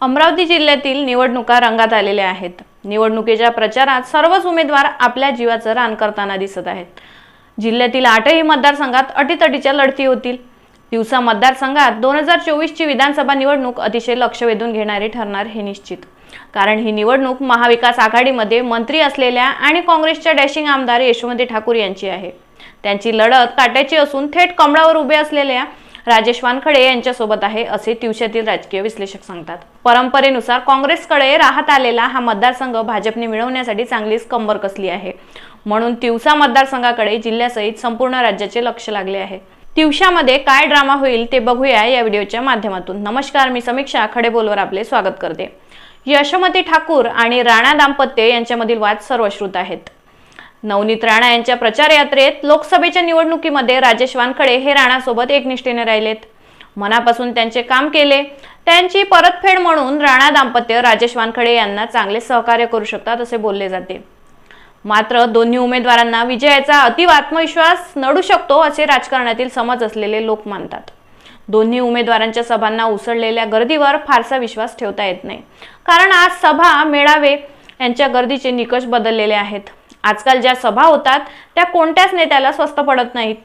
अमरावती जिल्ह्यातील निवडणुका रंगात आलेल्या आहेत. निवडणुकीच्या प्रचारात सर्वच उमेदवार आपल्या जीवाचं रान करताना दिसत आहेत. जिल्ह्यातील आठही मतदारसंघात अटीतटीच्या लढती होतील. दिवसा मतदारसंघात दोन हजार चोवीसची विधानसभा निवडणूक अतिशय लक्ष वेधून घेणारी ठरणार हे निश्चित. कारण ही निवडणूक महाविकास आघाडीमध्ये मंत्री असलेल्या आणि काँग्रेसच्या डॅशिंग आमदार यशोमती ठाकूर यांची आहे. त्यांची लढत काट्याची असून थेट कमळावर उभे असलेल्या राजेश वानखडे यांच्यासोबत आहे असे तिवशातील राजकीय विश्लेषक सांगतात. परंपरेनुसार काँग्रेसकडे राहत आलेला हा मतदारसंघ भाजपने मिळवण्यासाठी चांगलीच कंबर कसली आहे? म्हणून तिवसा मतदारसंघाकडे जिल्ह्यासहित संपूर्ण राज्याचे लक्ष लागले आहे. तिवशामध्ये काय ड्रामा होईल ते बघूया या व्हिडिओच्या माध्यमातून. नमस्कार मी समीक्षा खडेबोलवर आपले स्वागत करते. यशोमती ठाकूर आणि राणा दाम्पत्य यांच्यामधील वाद सर्वश्रुत आहेत. नवनीत राणा यांच्या प्रचार यात्रेत लोकसभेच्या निवडणुकीमध्ये राजेश वानखडे हे राणासोबत एकनिष्ठेने राहिलेत. मनापासून त्यांचे काम केले. त्यांची परतफेड म्हणून राणा दाम्पत्य राजेश वानखडे यांना चांगले सहकार्य करू शकतात असे बोलले जाते. मात्र दोन्ही उमेदवारांना विजयाचा अतिव आत्मविश्वास नडू शकतो असे राजकारणातील समज असलेले लोक मानतात. दोन्ही उमेदवारांच्या सभांना उसळलेल्या गर्दीवर फारसा विश्वास ठेवता येत नाही. कारण आज सभा मेळावे यांच्या गर्दीचे निकष बदललेले आहेत. आजकाल ज्या सभा होतात त्या कोणत्याच नेत्याला स्वस्त पडत नाहीत.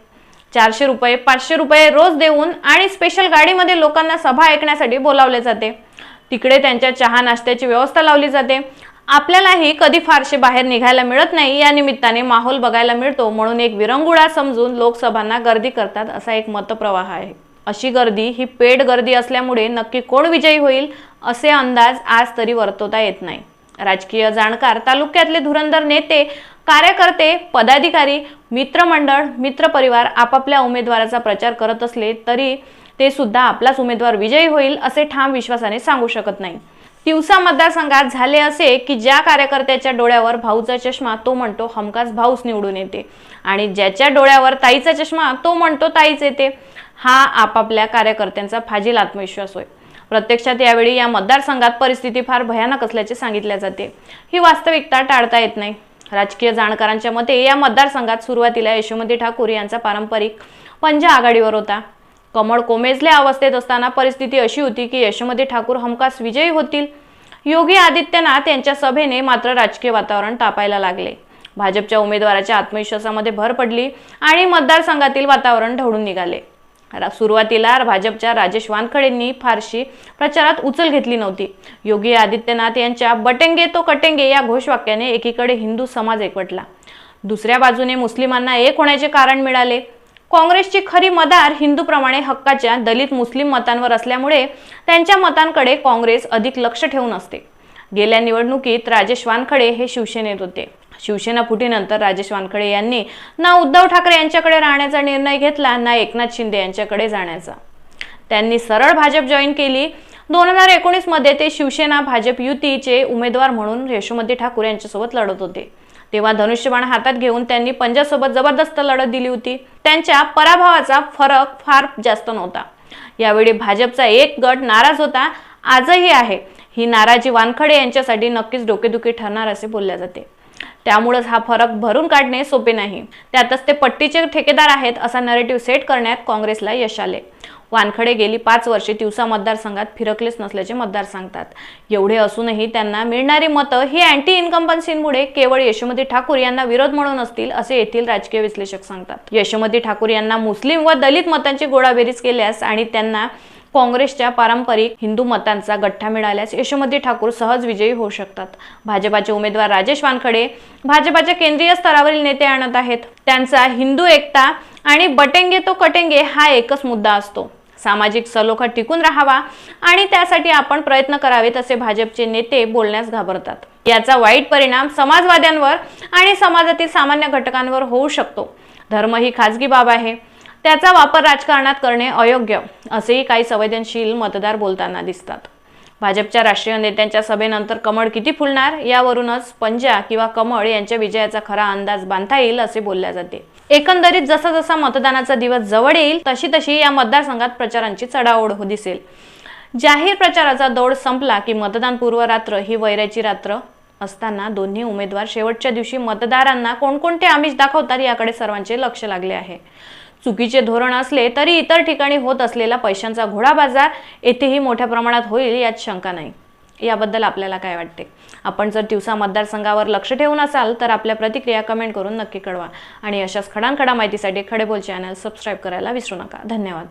चारशे रुपये पाचशे रुपये रोज देऊन आणि स्पेशल गाडीमध्ये लोकांना सभा ऐकण्यासाठी बोलावले जाते. तिकडे त्यांच्या चहा नाश्त्याची व्यवस्था लावली जाते. आपल्यालाही कधी फारसे बाहेर निघायला मिळत नाही या निमित्ताने माहोल बघायला मिळतो. म्हणून एक विरंगुळा समजून लोकसभांना गर्दी करतात असा एक मतप्रवाह आहे. अशी गर्दी ही पेड गर्दी असल्यामुळे नक्की कोण विजयी होईल असे अंदाज आज तरी वर्तवता येत नाही. राजकीय जाणकार तालुक्यातले धुरंधर नेते कार्यकर्ते पदाधिकारी मित्रमंडळ मित्रपरिवार आपापल्या उमेदवाराचा प्रचार करत असले तरी ते सुद्धा आपलाच उमेदवार विजयी होईल असे ठाम विश्वासाने सांगू शकत नाही. तिवसा मतदारसंघात झाले असे की ज्या कार्यकर्त्याच्या डोळ्यावर भाऊचा चष्मा तो म्हणतो हमखास भाऊच निवडून येते. आणि ज्याच्या डोळ्यावर ताईचा चष्मा तो म्हणतो ताईच येते. हा आपापल्या कार्यकर्त्यांचा फाजील आत्मविश्वास होय. प्रत्यक्षात यावेळी या मतदारसंघात परिस्थिती फार भयानक असल्याचे सांगितले जाते. ही वास्तविकता टाळता येत नाही. राजकीय जाणकारांच्या मते या मतदारसंघात सुरुवातीला यशोमती ठाकूर यांचा पारंपरिक पंजा आघाडीवर होता. कमळ कोमेजल्या अवस्थेत असताना परिस्थिती अशी होती की यशोमती ठाकूर हमखास विजयी होतील. योगी आदित्यनाथ यांच्या सभेने मात्र राजकीय वातावरण तापायला लागले. भाजपच्या उमेदवाराच्या आत्मविश्वासामध्ये भर पडली आणि मतदारसंघातील वातावरण ढवळून निघाले. सुरुवातीला भाजपच्या राजेश वानखडेंनी फारशी प्रचारात उचल घेतली नव्हती. योगी आदित्यनाथ यांच्या बटेंगे तो कटेंगे या घोषवाक्याने एकीकडे हिंदू समाज एकवटला. दुसऱ्या बाजूने मुस्लिमांना एक होण्याचे कारण मिळाले. काँग्रेसची खरी मदार हिंदूप्रमाणे हक्काच्या दलित मुस्लिम मतांवर असल्यामुळे त्यांच्या मतांकडे काँग्रेस अधिक लक्ष ठेवून असते. गेल्या निवडणुकीत राजेश वानखडे हे शिवसेनेत होते. शिवसेना फुटीनंतर राजेश वानखडे यांनी ना उद्धव ठाकरे यांच्याकडे राहण्याचा निर्णय घेतला ना एकनाथ शिंदे यांच्याकडे जाण्याचा. त्यांनी सरळ भाजप जॉईन केली. दोन हजार एकोणीसमध्ये ते शिवसेना भाजप युतीचे उमेदवार म्हणून यशोमती ठाकूर यांच्यासोबत लढत होते. तेव्हा धनुष्यबाण हातात घेऊन त्यांनी पंजाबसोबत जबरदस्त लढत दिली होती. त्यांच्या पराभवाचा फरक फार जास्त नव्हता. यावेळी भाजपचा एक गट नाराज होता आजही आहे. ही नाराजी वानखडे यांच्यासाठी नक्कीच डोकेदुखी ठरणार असे बोलले जाते. त्यामुळेच हा फरक भरून काढणे सोपे नाही. त्यातच ते पट्टीचे ठेकेदार आहेत असा नरेटिव्ह सेट करण्यात काँग्रेसला यश आले. वानखडे गेली पाच वर्षे तिवसा मतदारसंघात फिरकलेच नसल्याचे मतदार सांगतात. एवढे असूनही त्यांना मिळणारी मतं ही अँटी इन्कम्पन्सीमुळे केवळ यशोमती ठाकूर यांना विरोध म्हणून असतील असे येथील राजकीय विश्लेषक सांगतात. यशोमती ठाकूर यांना मुस्लिम व दलित मतांची गोळाबेरीज केल्यास आणि त्यांना काँग्रेसच्या पारंपरिक हिंदू मतांचा गठ्ठा मिळाल्यास यशोमती ठाकूर सहज विजयी होऊ शकतात. भाजपाचे उमेदवार राजेश वानखडे भाजपाच्या केंद्रीय स्तरावरील नेते आणत आहेत. त्यांचा हिंदू एकता आणि बटेंगे तो कटेंगे हा एकच मुद्दा असतो. सामाजिक सलोखा टिकून राहावा आणि त्यासाठी आपण प्रयत्न करावेत असे भाजपचे नेते बोलण्यास घाबरतात. याचा वाईट परिणाम समाजवाद्यांवर आणि समाजातील सामान्य घटकांवर होऊ शकतो. धर्म ही खाजगी बाब आहे. त्याचा वापर राजकारणात करणे अयोग्य असेही काही संवेदनशील मतदार बोलताना दिसतात. भाजपच्या राष्ट्रीय नेत्यांच्या सभेनंतर कमळ किती फुलणार? यावरूनच पंजा किंवा कमळ यांच्या विजयाचा खरा अंदाज बांधता येईल असे बोलल्या जाते. एकंदरीत जसा जसा मतदानाचा दिवस जवळ येईल तशी तशी या मतदारसंघात प्रचारांची चढाओढ हो दिसेल. जाहीर प्रचाराचा दौड संपला की मतदान पूर्व रात्र ही वैराची रात्र असताना दोन्ही उमेदवार शेवटच्या दिवशी मतदारांना कोणकोणते आमिष दाखवतात याकडे सर्वांचे लक्ष लागले आहे. चुकीचे धोरण असले तरी इतर ठिकाणी होत असलेला पैशांचा घोडा बाजार येथेही मोठ्या प्रमाणात होईल यात शंका नाही. याबद्दल आपल्याला काय वाटते? आपण जर तिवसा मतदारसंघावर लक्ष ठेवून असाल तर आपल्या प्रतिक्रिया कमेंट करून नक्की कळवा. आणि अशाच खडानखडा माहितीसाठी खडेबोल चॅनल सबस्क्राईब करायला विसरू नका. धन्यवाद.